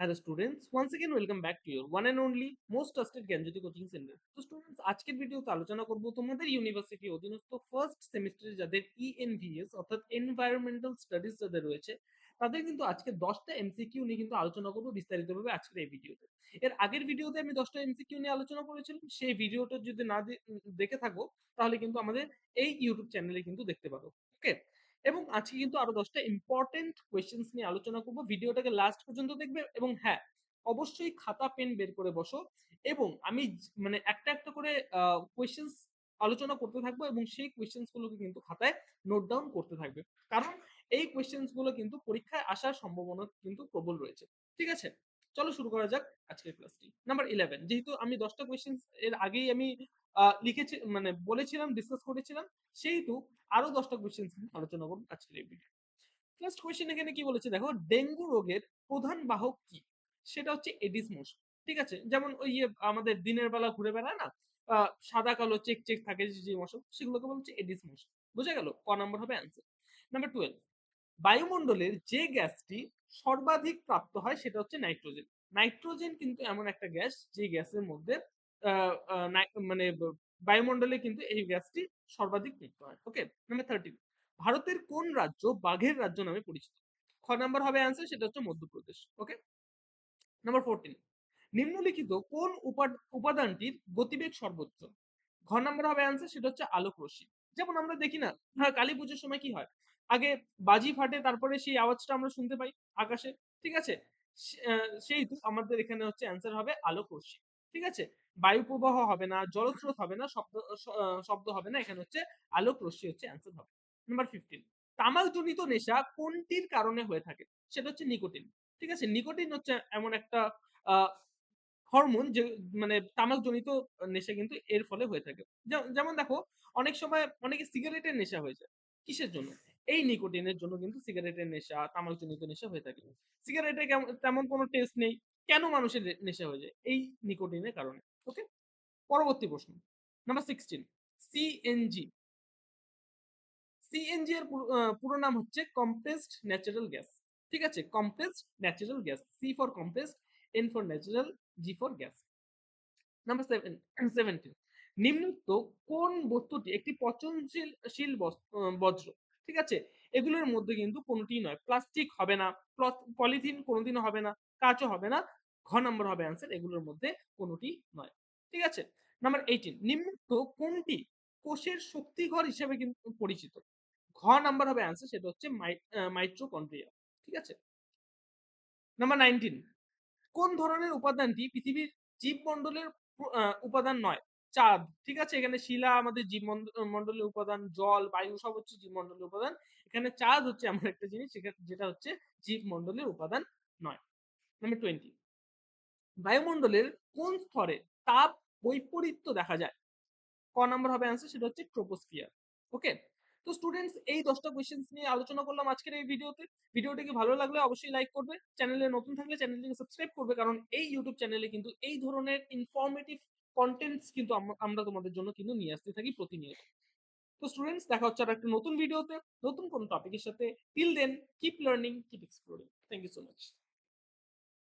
Hello students once again welcome back to your one and only most trusted Gyanjyoti coaching centre তো students আজকের ভিডিওতে আলোচনা করব তোমাদের ইউনিভার্সিটি অধীনস্থ ফার্স্ট সেমিস্টারে যাদের ইএনভিএস অর্থাৎ এনভায়রনমেন্টাল স্টাডিজ যাদের রয়েছে, তাদের কিন্তু আজকে দশটা এমসিকিউ নিয়ে কিন্তু আলোচনা করব বিস্তারিতভাবে আজকের এই ভিডিওতে এর আগের ভিডিওতে আমি দশটা এমসিকিউ নিয়ে আলোচনা করেছিলাম, সেই ভিডিওটা যদি না দেখে থাকো, তাহলে কিন্তু আমাদের এই ইউটিউব চ্যানেলে কিন্তু দেখতে পারো। ওকে এবং আজকে কিন্তু আরও দশটা ইম্পর্টেন্ট কোয়েশ্চেন্স নিয়ে আলোচনা করব। ভিডিওটাকে লাস্ট পর্যন্ত দেখবে এবং হ্যাঁ অবশ্যই খাতা পেন বের করে বসো এবং আমি মানে একটা একটা করে কোয়েশ্চেন্স আলোচনা করতে থাকব এবং সেই কোয়েশ্চেন্স গুলোকে কিন্তু খাতায় নোট ডাউন করতে থাকবে। কারণ এই কোয়েশ্চেন্সগুলো কিন্তু পরীক্ষায় আসার সম্ভাবনা কিন্তু প্রবল রয়েছে। ঠিক আছে? চলো শুরু করা যাক আজকের ক্লাসটি নাম্বার ইলেভেন যেহেতু আমি দশটা কোয়েশ্চেন এর আগেই আমি লিখেছি মানে বলেছিলাম ডিসকাস করেছিলাম, সেহেতু আরও দশটা কোয়েশ্চেন আলোচনা করব আজকের এই ভিডিও ফার্স্ট কোয়েশ্চেন এখানে কি বলেছে? দেখো, ডেঙ্গু রোগের প্রধান বাহক কি? সেটা হচ্ছে এডিস মশা ঠিক আছে? যেমন ওই আমাদের দিনের বেলা ঘুরে বেড়ায় না সাদা, কালো, চেক চেক থাকে যে মশা সেগুলোকে বলছে এডিস মশা বুঝা গেল? ক নম্বর হবে অ্যান্সার নাম্বার টুয়েলভ বায়ুমণ্ডলের যে গ্যাসটি সর্বাধিক প্রাপ্ত হয় সেটা হচ্ছে নাইট্রোজেন নাইট্রোজেন কিন্তু এমন একটা গ্যাস যে গ্যাসের মধ্যে মানে বায়ুমণ্ডলে কিন্তু এই গ্যাসটি সর্বাধিক মুক্ত হয়। ওকে? নাম্বার থার্টিন ভারতের কোন রাজ্য বাঘের রাজ্য নামে পরিচিত? খ নাম্বার হবে অ্যান্সার সেটা হচ্ছে মধ্যপ্রদেশ। ওকে? নাম্বার ফোরটিন নিম্নলিখিত কোন উপাদানটির গতিবেগ সর্বোচ্চ? ঘ নাম্বার হবে অ্যান্সার সেটা হচ্ছে আলোক রশ্মি। যেমন আমরা দেখি না হ্যাঁ কালী পুজোর সময় কি হয়? আগে বাজি ফাটে, তারপরে সেই আওয়াজটা আমরা শুনতে পাই আকাশে, ঠিক আছে? সেই আমাদের এখানে হচ্ছে অ্যান্সার হবে আলোক রশ্মি। ঠিক আছে? বায়ু প্রবাহ হবে না, জলস্রোত হবে না, শব্দ শব্দ হবে না, এখানে হচ্ছে আলোক রশ্মি হচ্ছে অ্যান্সার হবে। নাম্বার ফিফটিন তামাকজনিত নেশা কোনটির কারণে হয়ে থাকে? সেটা হচ্ছে নিকোটিন। ঠিক আছে? নিকোটিন হচ্ছে এমন একটা হরমোন যে মানে তামাকজনিত নেশা কিন্তু এর ফলে হয়ে থাকে। যেমন দেখো, অনেক সময় অনেকে সিগারেটের নেশা হয়ে যায়। কিসের জন্য? এই নিকোটিনের জন্য কিন্তু সিগারেটের নেশা, তামাকজনিত নেশা হয়ে থাকে। সিগারেটে তেমন কোনো টেস্ট নেই। কেন মানুষের নেশা হয়ে যায়? এই নিকোটিনের কারণে। ওকে পরবর্তী প্রশ্ন। নাম্বার সিক্সটিন সিএনজি সিএনজি এর পুরো নাম হচ্ছে কম্প্রেসড ন্যাচারাল গ্যাস ঠিক আছে? Compressed natural gas C for compressed N for natural G for gas number seven seventeen নিম্নোক্ত কোন বস্তুটি একটি পচনশীল বজ্র ঠিক আছে? এগুলোর মধ্যে কিন্তু কোনোটি নয়। প্লাস্টিক হবে না পলিথিন কোনোদিনও হবে না, কাঁচও হবে না, ঘ নম্বর হবে অ্যান্সার এগুলোর মধ্যে কোনোটি নয়। ঠিক আছে? নাম্বার এইটিন নিম্নোক্ত কোনটি কোষের শক্তিঘর হিসেবে কিন্তু পরিচিত? ঘ নাম্বার হবে অ্যান্সার সেটা হচ্ছে মাইট্রোকন্ড্রিয়া ঠিক আছে? নাম্বার নাইনটিন কোন ধরনের উপাদানটি পৃথিবীর জীবমণ্ডলের উপাদান নয়? চাঁদ, ঠিক আছে? এখানে শিলা আমাদের জীবমণ্ডলের উপাদান, জল, বায়ু, সব হচ্ছে জীবমণ্ডলের উপাদান। এখানে চাঁদ হচ্ছে এমন একটা জিনিস যেটা হচ্ছে জীবমণ্ডলের উপাদান নয়। নাম্বার টোয়েন্টি বায়ুমণ্ডলের কোন স্তরে তাপ বৈপরীত্য দেখা যায়? ক নাম্বার হবে অ্যান্সার সেটা হচ্ছে ট্রোপোস্ফিয়ার ওকে তো স্টুডেন্টস এই দশটা কোয়েশ্চেন্স নিয়ে আলোচনা করলাম আজকের এই ভিডিওতে। ভিডিওটিকে ভালো লাগলে অবশ্যই লাইক করবে। চ্যানেলে নতুন থাকলে চ্যানেলটিকে সাবস্ক্রাইব করবে, কারণ এই ইউটিউব চ্যানেলে কিন্তু এই ধরনের ইনফরমেটিভ কন্টেন্টস কিন্তু আমরা তোমাদের জন্য কিন্তু নিয়ে আসতে থাকি প্রতিনিয়ত। তো স্টুডেন্টস দেখা হচ্ছে আর একটা নতুন ভিডিওতে নতুন কোন টপিকের সাথে till then keep learning keep exploring thank you so much